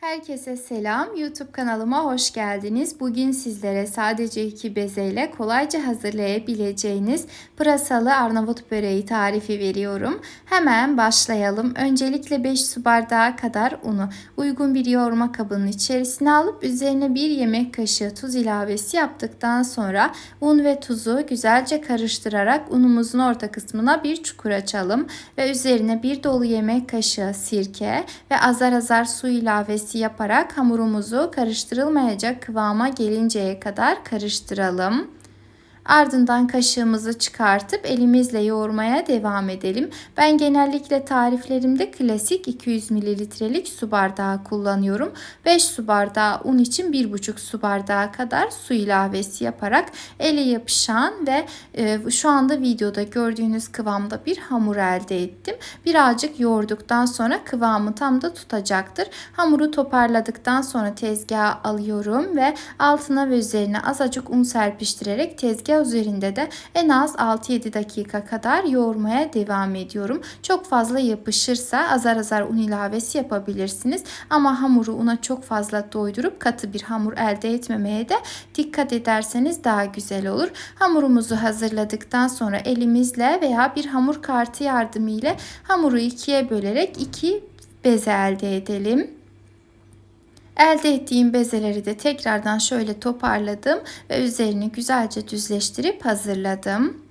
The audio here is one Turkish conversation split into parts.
Herkese selam. YouTube kanalıma hoş geldiniz. Bugün sizlere sadece iki bezeyle kolayca hazırlayabileceğiniz pırasalı Arnavut böreği tarifi veriyorum. Hemen başlayalım. Öncelikle 5 su bardağı kadar unu uygun bir yoğurma kabının içerisine alıp üzerine 1 yemek kaşığı tuz ilavesi yaptıktan sonra un ve tuzu güzelce karıştırarak unumuzun orta kısmına bir çukur açalım ve üzerine bir dolu yemek kaşığı sirke ve azar azar su ilavesi yaparak hamurumuzu karıştırılmayacak kıvama gelinceye kadar karıştıralım. Ardından kaşığımızı çıkartıp elimizle yoğurmaya devam edelim. Ben genellikle tariflerimde klasik 200 mililitrelik su bardağı kullanıyorum. 5 su bardağı un için 1,5 su bardağı kadar su ilavesi yaparak ele yapışan ve e, şu anda videoda gördüğünüz kıvamda bir hamur elde ettim. Birazcık yoğurduktan sonra kıvamı tam da tutacaktır. Hamuru toparladıktan sonra tezgaha alıyorum ve altına ve üzerine azıcık un serpiştirerek tezgah üzerinde de en az 6-7 dakika kadar yoğurmaya devam ediyorum. Çok fazla yapışırsa azar azar un ilavesi yapabilirsiniz. Ama hamuru una çok fazla doydurup katı bir hamur elde etmemeye de dikkat ederseniz daha güzel olur. Hamurumuzu hazırladıktan sonra elimizle veya bir hamur kartı yardımıyla hamuru ikiye bölerek iki beze elde edelim. Elde ettiğim bezeleri de tekrardan şöyle toparladım ve üzerini güzelce düzleştirip hazırladım.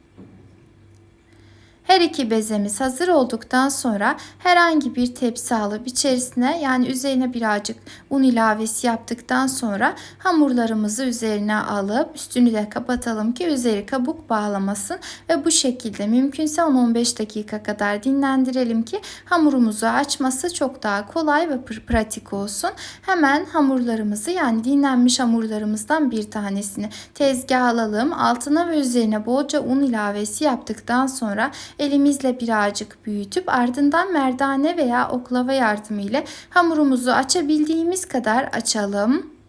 Her iki bezemiz hazır olduktan sonra herhangi bir tepsi alıp içerisine yani üzerine birazcık un ilavesi yaptıktan sonra hamurlarımızı üzerine alıp üstünü de kapatalım ki üzeri kabuk bağlamasın ve bu şekilde mümkünse 10-15 dakika kadar dinlendirelim ki hamurumuzu açması çok daha kolay ve pratik olsun. Hemen hamurlarımızı yani dinlenmiş hamurlarımızdan bir tanesini tezgaha alalım. Altına ve üzerine bolca un ilavesi yaptıktan sonra elimizle birazcık büyütüp ardından merdane veya oklava yardımıyla hamurumuzu açabildiğimiz kadar açalım.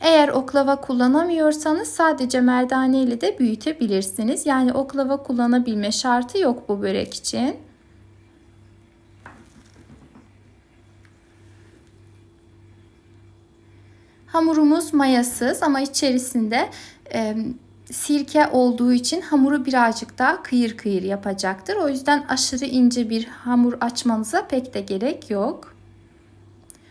Eğer oklava kullanamıyorsanız sadece merdane ile de büyütebilirsiniz. Yani oklava kullanabilme şartı yok bu börek için. Hamurumuz mayasız ama içerisinde e, sirke olduğu için hamuru birazcık daha kıyır kıyır yapacaktır. O yüzden aşırı ince bir hamur açmanıza pek de gerek yok.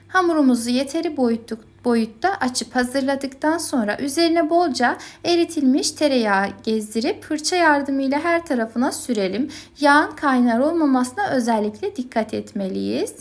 Hamurumuzu yeteri boyutluk, boyutta açıp hazırladıktan sonra üzerine bolca eritilmiş tereyağı gezdirip fırça yardımıyla her tarafına sürelim. Yağın kaynar olmamasına özellikle dikkat etmeliyiz.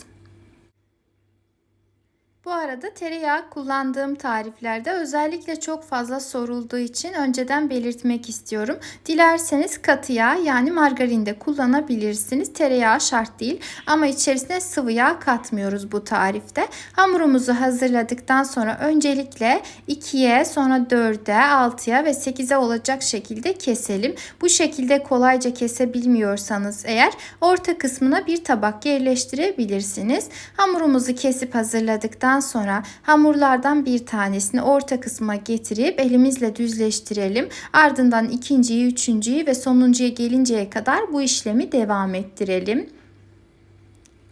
Bu arada tereyağı kullandığım tariflerde özellikle çok fazla sorulduğu için önceden belirtmek istiyorum. Dilerseniz katı yağ yani margarin de kullanabilirsiniz. Tereyağı şart değil ama içerisine sıvı yağ katmıyoruz bu tarifte. Hamurumuzu hazırladıktan sonra öncelikle 2'ye sonra 4'e 6'ya ve 8'e olacak şekilde keselim. Bu şekilde kolayca kesebilmiyorsanız eğer orta kısmına bir tabak yerleştirebilirsiniz. Hamurumuzu kesip hazırladıktan sonra hamurlardan bir tanesini orta kısma getirip elimizle düzleştirelim. Ardından ikinciyi, üçüncüyü ve sonuncuya gelinceye kadar bu işlemi devam ettirelim.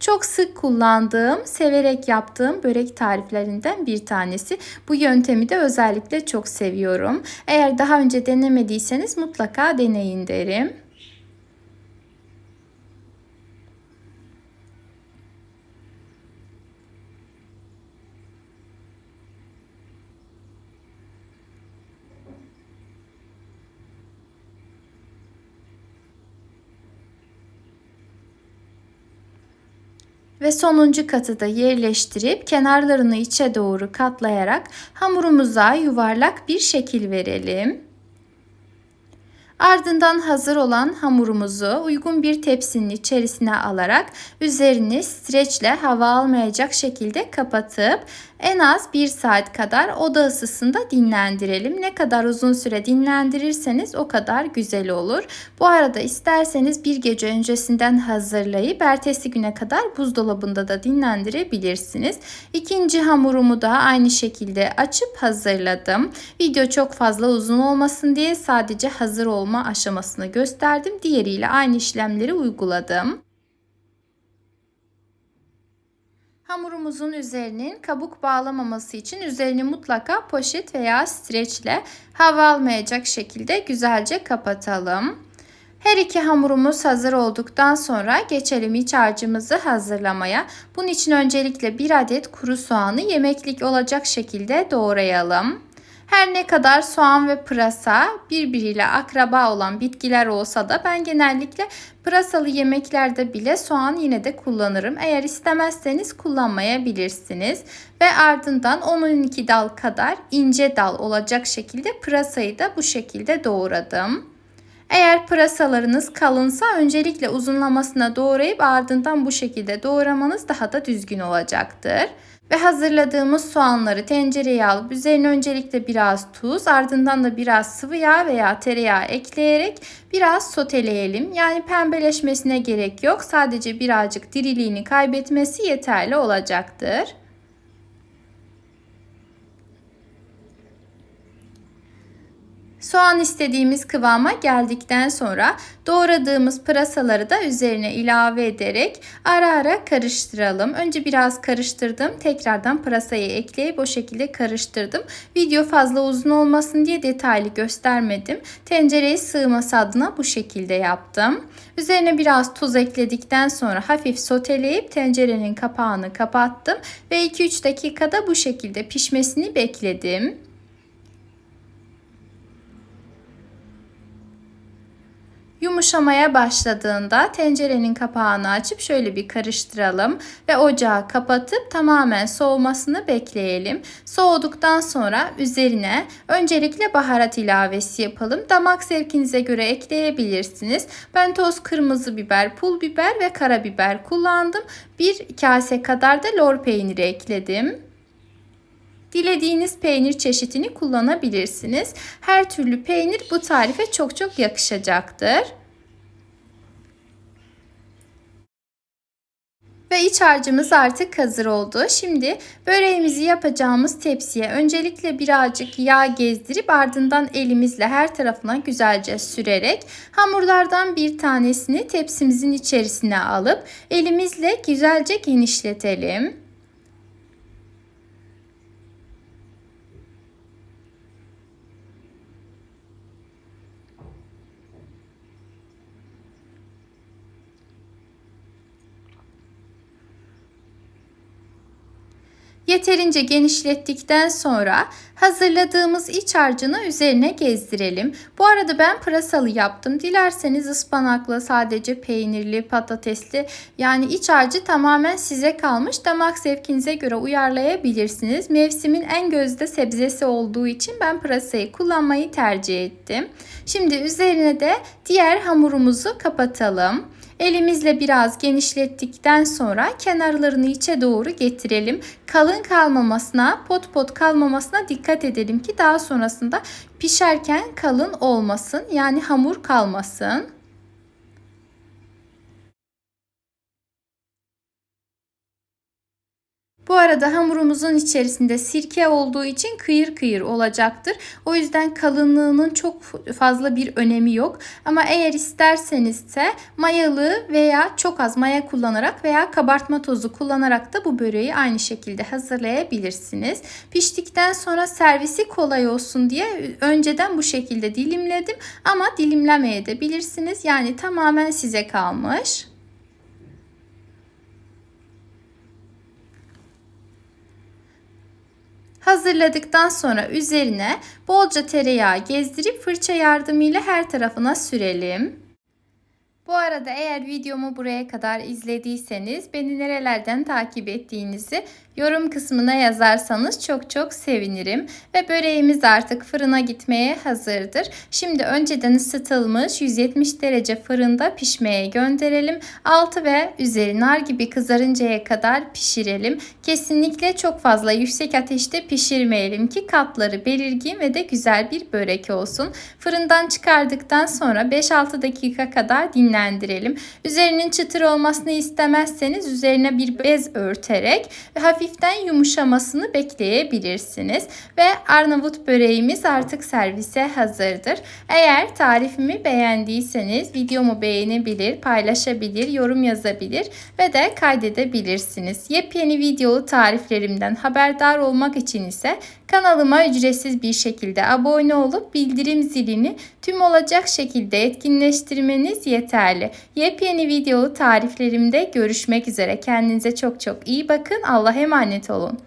Çok sık kullandığım, severek yaptığım börek tariflerinden bir tanesi. Bu yöntemi de özellikle çok seviyorum. Eğer daha önce denemediyseniz mutlaka deneyin derim. Ve sonuncu katı da yerleştirip kenarlarını içe doğru katlayarak hamurumuza yuvarlak bir şekil verelim. Ardından hazır olan hamurumuzu uygun bir tepsinin içerisine alarak üzerini streçle hava almayacak şekilde kapatıp en az 1 saat kadar oda ısısında dinlendirelim. Ne kadar uzun süre dinlendirirseniz o kadar güzel olur. Bu arada isterseniz bir gece öncesinden hazırlayıp ertesi güne kadar buzdolabında da dinlendirebilirsiniz. İkinci hamurumu da aynı şekilde açıp hazırladım. Video çok fazla uzun olmasın diye sadece hazır olma aşamasını gösterdim. Diğeriyle aynı işlemleri uyguladım. Hamurumuzun üzerinin kabuk bağlamaması için üzerini mutlaka poşet veya streçle hava almayacak şekilde güzelce kapatalım. Her iki hamurumuz hazır olduktan sonra geçelim iç harcımızı hazırlamaya. Bunun için öncelikle bir adet kuru soğanı yemeklik olacak şekilde doğrayalım. Her ne kadar soğan ve pırasa birbiriyle akraba olan bitkiler olsa da ben genellikle pırasalı yemeklerde bile soğan yine de kullanırım. Eğer istemezseniz kullanmayabilirsiniz. Ve ardından 10-12 dal kadar ince dal olacak şekilde pırasayı da bu şekilde doğradım. Eğer pırasalarınız kalınsa öncelikle uzunlamasına doğrayıp ardından bu şekilde doğramanız daha da düzgün olacaktır. Ve hazırladığımız soğanları tencereye alıp üzerine öncelikle biraz tuz ardından da biraz sıvı yağ veya tereyağı ekleyerek biraz soteleyelim. Yani pembeleşmesine gerek yok. Sadece birazcık diriliğini kaybetmesi yeterli olacaktır. Soğan istediğimiz kıvama geldikten sonra doğradığımız pırasaları da üzerine ilave ederek ara ara karıştıralım. Önce biraz karıştırdım. Tekrardan pırasayı ekleyip o şekilde karıştırdım. Video fazla uzun olmasın diye detaylı göstermedim. Tencereye sığması adına bu şekilde yaptım. Üzerine biraz tuz ekledikten sonra hafif soteleyip tencerenin kapağını kapattım ve 2-3 dakikada bu şekilde pişmesini bekledim. Yumuşamaya başladığında tencerenin kapağını açıp şöyle bir karıştıralım ve ocağı kapatıp tamamen soğumasını bekleyelim. Soğuduktan sonra üzerine öncelikle baharat ilavesi yapalım. Damak zevkinize göre ekleyebilirsiniz. Ben toz kırmızı biber, pul biber ve karabiber kullandım. Bir kase kadar da lor peyniri ekledim. Dilediğiniz peynir çeşitini kullanabilirsiniz. Her türlü peynir bu tarife çok çok yakışacaktır. Ve iç harcımız artık hazır oldu. Şimdi böreğimizi yapacağımız tepsiye öncelikle birazcık yağ gezdirip ardından elimizle her tarafına güzelce sürerek hamurlardan bir tanesini tepsimizin içerisine alıp elimizle güzelce genişletelim. Yeterince genişlettikten sonra hazırladığımız iç harcını üzerine gezdirelim. Bu arada ben pırasalı yaptım. Dilerseniz ıspanaklı, sadece peynirli, patatesli yani iç harcı tamamen size kalmış. Damak zevkinize göre uyarlayabilirsiniz. Mevsimin en gözde sebzesi olduğu için ben pırasayı kullanmayı tercih ettim. Şimdi üzerine de diğer hamurumuzu kapatalım. Elimizle biraz genişlettikten sonra kenarlarını içe doğru getirelim. Kalın kalmamasına, pot pot kalmamasına dikkat edelim ki daha sonrasında pişerken kalın olmasın. Yani hamur kalmasın. Bu arada hamurumuzun içerisinde sirke olduğu için kıyır kıyır olacaktır. O yüzden kalınlığının çok fazla bir önemi yok. Ama eğer isterseniz ise mayalı veya çok az maya kullanarak veya kabartma tozu kullanarak da bu böreği aynı şekilde hazırlayabilirsiniz. Piştikten sonra servisi kolay olsun diye önceden bu şekilde dilimledim ama dilimlemeye de bilirsiniz. Yani tamamen size kalmış. Hazırladıktan sonra üzerine bolca tereyağı gezdirip fırça yardımıyla her tarafına sürelim. Bu arada eğer videomu buraya kadar izlediyseniz beni nerelerden takip ettiğinizi yorum kısmına yazarsanız çok çok sevinirim. Ve böreğimiz artık fırına gitmeye hazırdır. Şimdi önceden ısıtılmış 170 derece fırında pişmeye gönderelim. Altı ve üzeri nar gibi kızarıncaya kadar pişirelim. Kesinlikle çok fazla yüksek ateşte pişirmeyelim ki katları belirgin ve de güzel bir börek olsun. Fırından çıkardıktan sonra 5-6 dakika kadar dinlendirelim. Üzerinin çıtır olmasını istemezseniz üzerine bir bez örterek ve hafiften yumuşamasını bekleyebilirsiniz. Ve Arnavut böreğimiz artık servise hazırdır. Eğer tarifimi beğendiyseniz videomu beğenebilir, paylaşabilir, yorum yazabilir ve de kaydedebilirsiniz. Yepyeni videolu tariflerimden haberdar olmak için ise kanalıma ücretsiz bir şekilde abone olup bildirim zilini tüm olacak şekilde etkinleştirmeniz yeterli. Yepyeni videolu tariflerimde görüşmek üzere. Kendinize çok çok iyi bakın. Allah'a emanet olun.